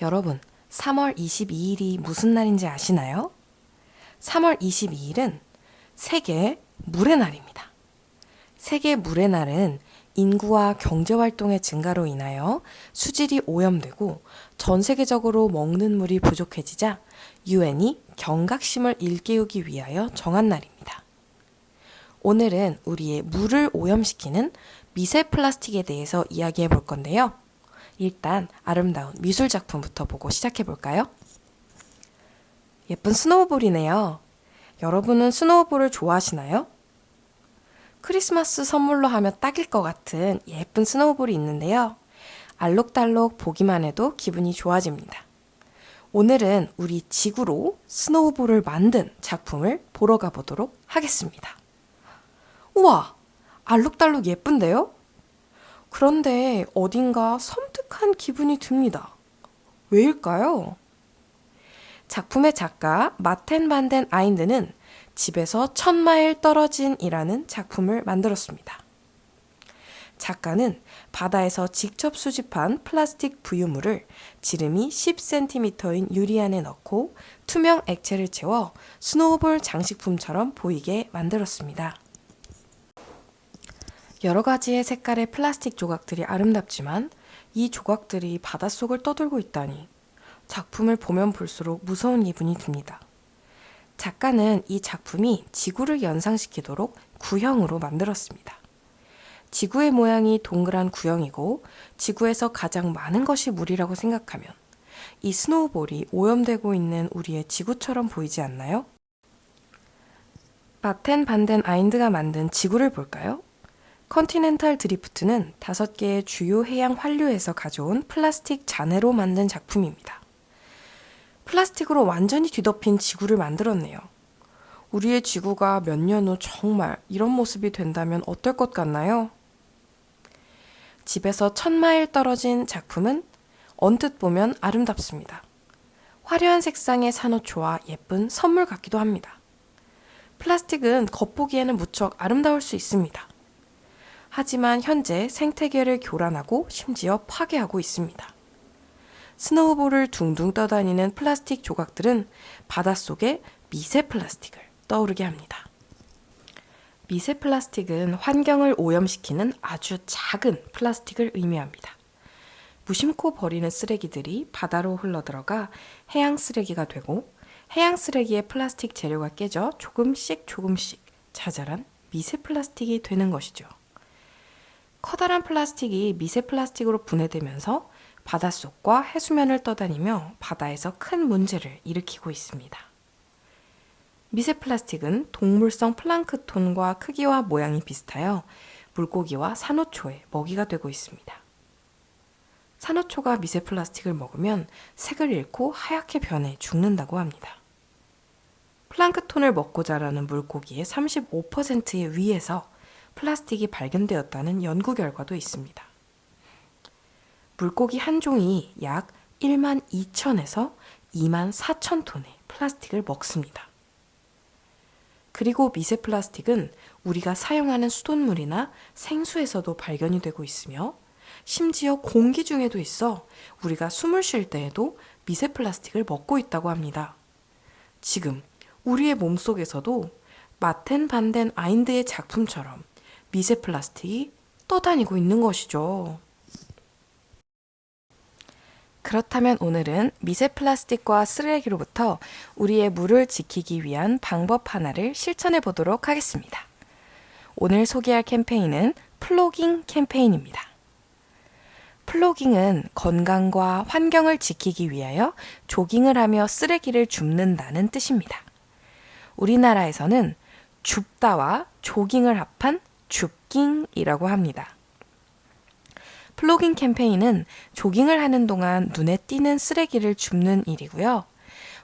여러분, 3월 22일이 무슨 날인지 아시나요? 3월 22일은 세계 물의 날입니다. 세계 물의 날은 인구와 경제 활동의 증가로 인하여 수질이 오염되고 전 세계적으로 먹는 물이 부족해지자 유엔이 경각심을 일깨우기 위하여 정한 날입니다. 오늘은 우리의 물을 오염시키는 미세 플라스틱에 대해서 이야기해 볼 건데요. 일단 아름다운 미술 작품부터 보고 시작해 볼까요? 예쁜 스노우볼이네요. 여러분은 스노우볼을 좋아하시나요? 크리스마스 선물로 하면 딱일 것 같은 예쁜 스노우볼이 있는데요. 알록달록 보기만 해도 기분이 좋아집니다. 오늘은 우리 지구로 스노우볼을 만든 작품을 보러 가보도록 하겠습니다. 우와! 알록달록 예쁜데요? 그런데 어딘가 섬뜩한 기분이 듭니다. 왜일까요? 작품의 작가 마텐 반덴 아인드는 집에서 천마일 떨어진이라는 작품을 만들었습니다. 작가는 바다에서 직접 수집한 플라스틱 부유물을 지름이 10cm인 유리안에 넣고 투명 액체를 채워 스노우볼 장식품처럼 보이게 만들었습니다. 여러 가지의 색깔의 플라스틱 조각들이 아름답지만 이 조각들이 바닷속을 떠돌고 있다니 작품을 보면 볼수록 무서운 기분이 듭니다. 작가는 이 작품이 지구를 연상시키도록 구형으로 만들었습니다. 지구의 모양이 동그란 구형이고 지구에서 가장 많은 것이 물이라고 생각하면 이 스노우볼이 오염되고 있는 우리의 지구처럼 보이지 않나요? 마텐 반덴 아인드가 만든 지구를 볼까요? 컨티넨탈 드리프트는 다섯 개의 주요 해양 환류에서 가져온 플라스틱 잔해로 만든 작품입니다. 플라스틱으로 완전히 뒤덮인 지구를 만들었네요. 우리의 지구가 몇 년 후 정말 이런 모습이 된다면 어떨 것 같나요? 집에서 천마일 떨어진 작품은 언뜻 보면 아름답습니다. 화려한 색상의 산호초와 예쁜 선물 같기도 합니다. 플라스틱은 겉보기에는 무척 아름다울 수 있습니다. 하지만 현재 생태계를 교란하고 심지어 파괴하고 있습니다. 스노우볼을 둥둥 떠다니는 플라스틱 조각들은 바닷속에 미세 플라스틱을 떠오르게 합니다. 미세 플라스틱은 환경을 오염시키는 아주 작은 플라스틱을 의미합니다. 무심코 버리는 쓰레기들이 바다로 흘러들어가 해양 쓰레기가 되고 해양 쓰레기의 플라스틱 재료가 깨져 조금씩 조금씩 자잘한 미세 플라스틱이 되는 것이죠. 커다란 플라스틱이 미세 플라스틱으로 분해되면서 바닷속과 해수면을 떠다니며 바다에서 큰 문제를 일으키고 있습니다. 미세 플라스틱은 동물성 플랑크톤과 크기와 모양이 비슷하여 물고기와 산호초의 먹이가 되고 있습니다. 산호초가 미세 플라스틱을 먹으면 색을 잃고 하얗게 변해 죽는다고 합니다. 플랑크톤을 먹고 자라는 물고기의 35%의 위에서 플라스틱이 발견되었다는 연구 결과도 있습니다. 물고기 한 종이 약 1만 2천에서 2만 4천 톤의 플라스틱을 먹습니다. 그리고 미세 플라스틱은 우리가 사용하는 수돗물이나 생수에서도 발견이 되고 있으며 심지어 공기 중에도 있어 우리가 숨을 쉴 때에도 미세 플라스틱을 먹고 있다고 합니다. 지금 우리의 몸속에서도 마텐 반덴 아인드의 작품처럼 미세 플라스틱이 떠다니고 있는 것이죠. 그렇다면 오늘은 미세 플라스틱과 쓰레기로부터 우리의 물을 지키기 위한 방법 하나를 실천해 보도록 하겠습니다. 오늘 소개할 캠페인은 플로깅 캠페인입니다. 플로깅은 건강과 환경을 지키기 위하여 조깅을 하며 쓰레기를 줍는다는 뜻입니다. 우리나라에서는 줍다와 조깅을 합한 줍깅이라고 합니다. 플로깅 캠페인은 조깅을 하는 동안 눈에 띄는 쓰레기를 줍는 일이고요.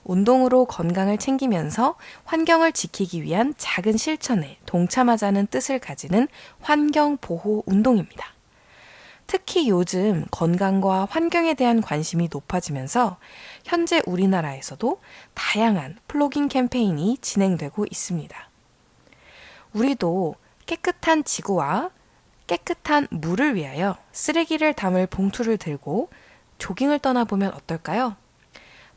운동으로 건강을 챙기면서 환경을 지키기 위한 작은 실천에 동참하자는 뜻을 가지는 환경보호 운동입니다. 특히 요즘 건강과 환경에 대한 관심이 높아지면서 현재 우리나라에서도 다양한 플로깅 캠페인이 진행되고 있습니다. 우리도 깨끗한 지구와 깨끗한 물을 위하여 쓰레기를 담을 봉투를 들고 조깅을 떠나보면 어떨까요?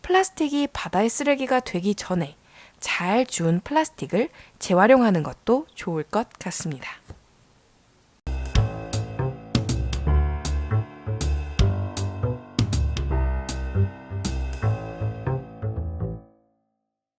플라스틱이 바다의 쓰레기가 되기 전에 잘 주운 플라스틱을 재활용하는 것도 좋을 것 같습니다.